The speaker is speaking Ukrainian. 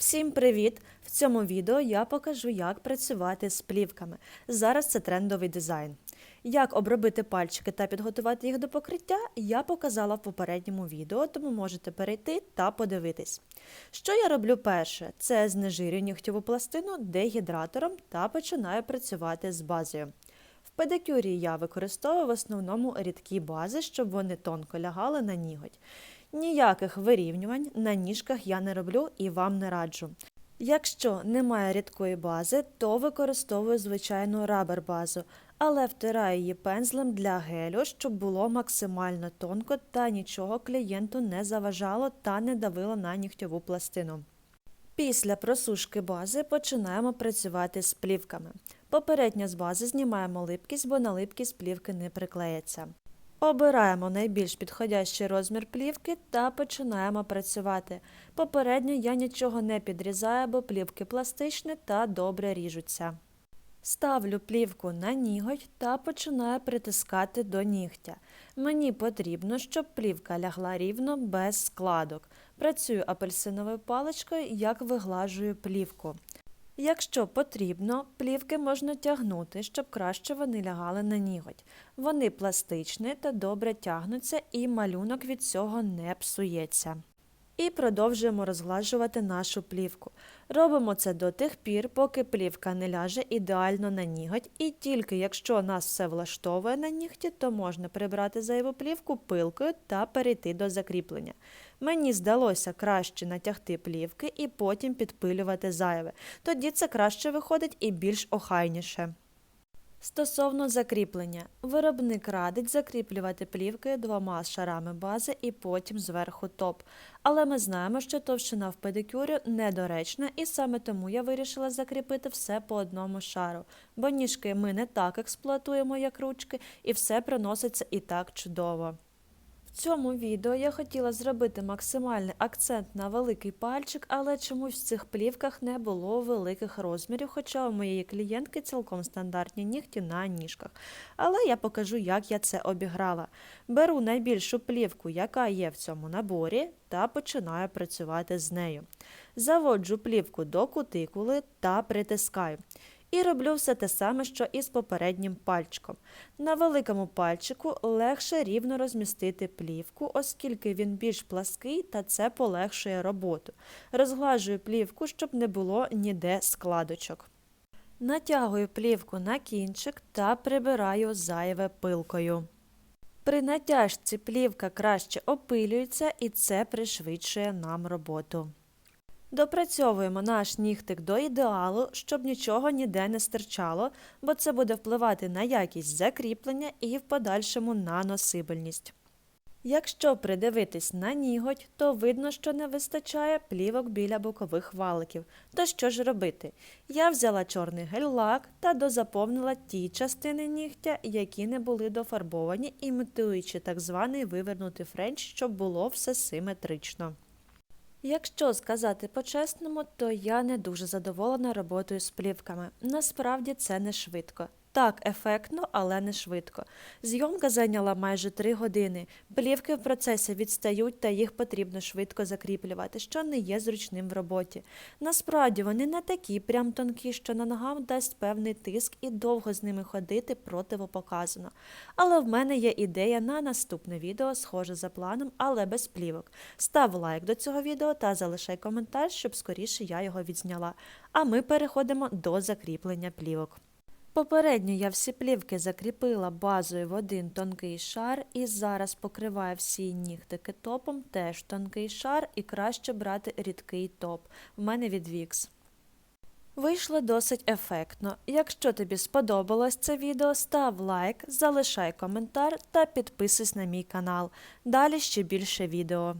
Всім привіт! В цьому відео я покажу, як працювати з плівками. Зараз це трендовий дизайн. Як обробити пальчики та підготувати їх до покриття, я показала в попередньому відео, тому можете перейти та подивитись. Що я роблю перше? Це знежирюю нігтєву пластину дегідратором та починаю працювати з базою. В педикюрі я використовую в основному рідкі бази, щоб вони тонко лягали на ніготь. Ніяких вирівнювань на ніжках я не роблю і вам не раджу. Якщо немає рідкої бази, то використовую звичайну рабер-базу, але втираю її пензлем для гелю, щоб було максимально тонко та нічого клієнту не заважало та не давило на нігтєву пластину. Після просушки бази починаємо працювати з плівками. Попередньо з бази знімаємо липкість, бо на липкість плівки не приклеїться. Обираємо найбільш підходящий розмір плівки та починаємо працювати. Попередньо я нічого не підрізаю, бо плівки пластичні та добре ріжуться. Ставлю плівку на ніготь та починаю притискати до нігтя. Мені потрібно, щоб плівка лягла рівно без складок. Працюю апельсиновою паличкою, як виглажую плівку. Якщо потрібно, плівки можна тягнути, щоб краще вони лягали на ніготь. Вони пластичні та добре тягнуться, і малюнок від цього не псується. І продовжуємо розглажувати нашу плівку. Робимо це до тих пір, поки плівка не ляже ідеально на ніготь, і тільки якщо нас все влаштовує на нігті, то можна прибрати зайву плівку пилкою та перейти до закріплення. Мені здалося краще натягти плівки і потім підпилювати зайве. Тоді це краще виходить і більш охайніше. Стосовно закріплення, виробник радить закріплювати плівки двома шарами бази і потім зверху топ. Але ми знаємо, що товщина в педикюрі недоречна, і саме тому я вирішила закріпити все по одному шару, бо ніжки ми не так експлуатуємо, як ручки, і все приноситься і так чудово. В цьому відео я хотіла зробити максимальний акцент на великий пальчик, але чомусь в цих плівках не було великих розмірів, хоча у моєї клієнтки цілком стандартні нігті на ніжках. Але я покажу, як я це обіграла. Беру найбільшу плівку, яка є в цьому наборі, та починаю працювати з нею. Заводжу плівку до кутикули та притискаю. І роблю все те саме, що і з попереднім пальчиком. На великому пальчику легше рівно розмістити плівку, оскільки він більш плаский та це полегшує роботу. Розглажую плівку, щоб не було ніде складочок. Натягую плівку на кінчик та прибираю зайве пилкою. При натяжці плівка краще опилюється і це пришвидшує нам роботу. Допрацьовуємо наш нігтик до ідеалу, щоб нічого ніде не стирчало, бо це буде впливати на якість закріплення і в подальшому на носибельність. Якщо придивитись на ніготь, то видно, що не вистачає плівок біля бокових валиків. То що ж робити? Я взяла чорний гель-лак та дозаповнила ті частини нігтя, які не були дофарбовані, імітуючи так званий вивернутий френч, щоб було все симетрично. Якщо сказати по-чесному, то я не дуже задоволена роботою з плівками. Насправді це не швидко. Так, ефектно, але не швидко. Зйомка зайняла майже 3 години. Плівки в процесі відстають та їх потрібно швидко закріплювати, що не є зручним в роботі. Насправді вони не такі прям тонкі, що на ногам дасть певний тиск і довго з ними ходити противопоказано. Але в мене є ідея на наступне відео, схоже за планом, але без плівок. Став лайк до цього відео та залишай коментар, щоб скоріше я його відзняла. А ми переходимо до закріплення плівок. Попередньо я всі плівки закріпила базою в один тонкий шар і зараз покриваю всі нігтики топом, теж тонкий шар і краще брати рідкий топ. В мене від Wix. Вийшло досить ефектно. Якщо тобі сподобалось це відео, став лайк, залишай коментар та підписуйся на мій канал. Далі ще більше відео.